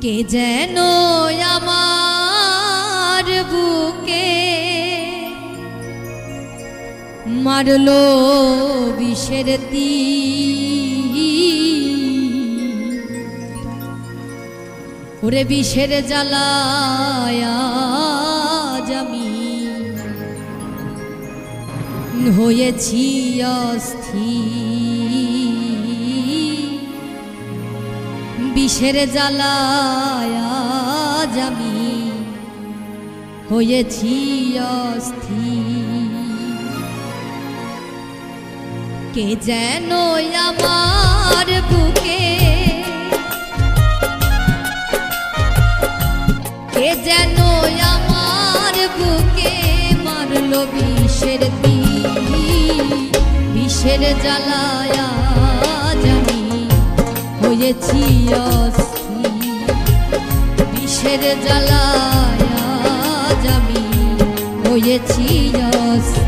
কে যেন আমার বুকে মারলো বিষের তীর। ওরে বিষের জ্বালায় হয়েছি অস্থির। বিষের জ্বালায় আমি হয়েছি অস্থির? কে যেন আমার বুকে, কে যেন আমার বুকে মারল বিষের বিষের জ্বালায় হয়েছি জ্বালায় আমি হয়েছি অস্থির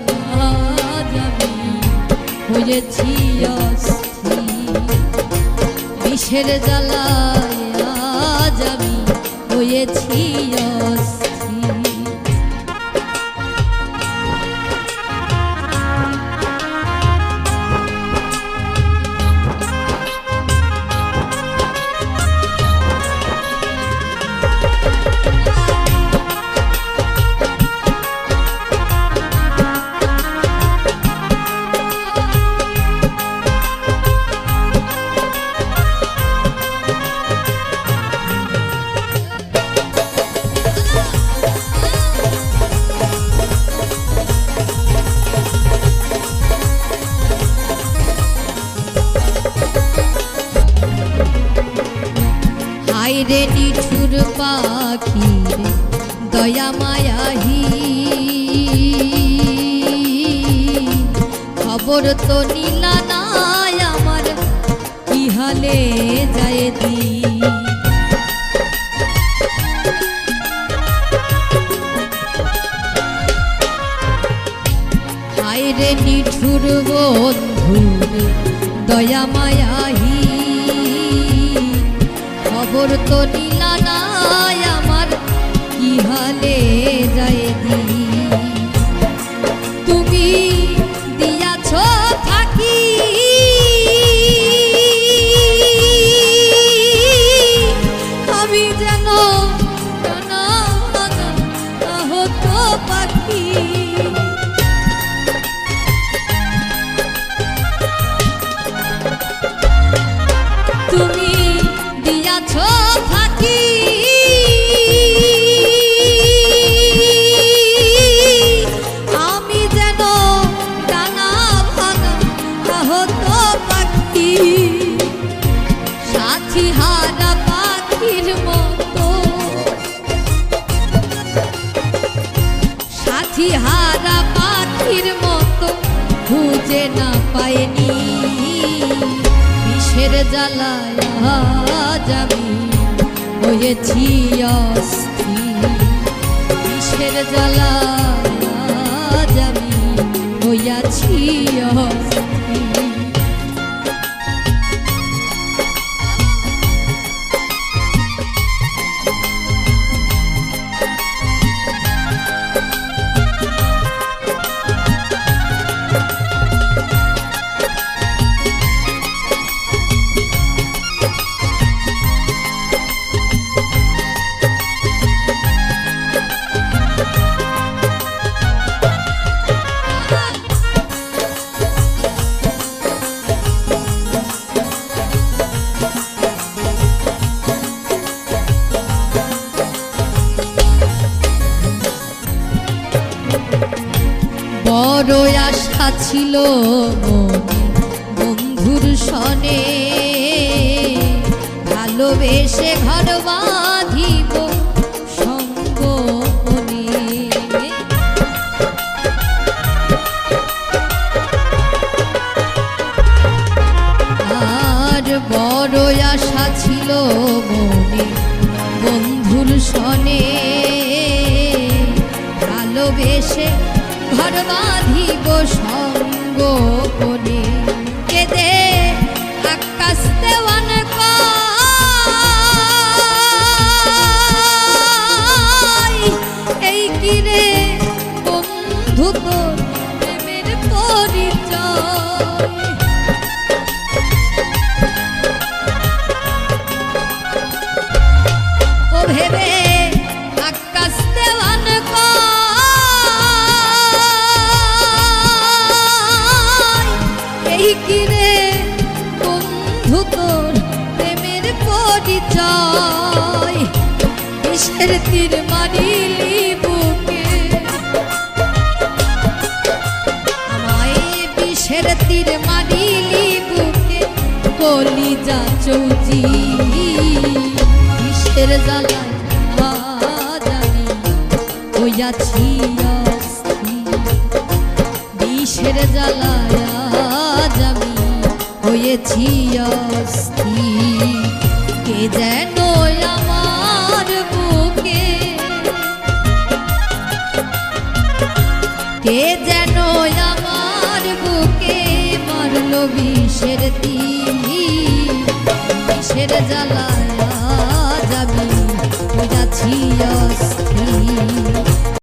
হয়েছি অস্থি। বিষের জ্বালায় আজ আমি হয়েছি অস্থির হাইরে নিঠুর পাখি রে, দয়া মায়াহি খবর তো নীলা নাই আমার কি হালে যায় দি। হাইরে নিঠুর বন্ধু রে, দয়া মায়াহি খবর তো নীলা নাই আমার। কি হালে যায় দি জ্বালায় আজ আমি হয়েছি অস্থির কিসের জ্বালায় বড় আশা ছিল বন্ধুর সনে ভালোবেসে ঘর বাঁধিব ঘর বাঁধিব সঙ্গ করে কেদে আকাশ দেওয়ান এই কিরে বন্ধু বিষের তীর মারিলি বুকে কলিজা চৌজি বিষের জ্বালায় আজ হইয়াছি। বিষের জ্বালায় আজ হয়েছি অস্থির কে যেন আমার বুকে, কে যেন আমার মারল বিষের তীর বিষের জ্বালায় যাবি যাচ্ছি অস্থির।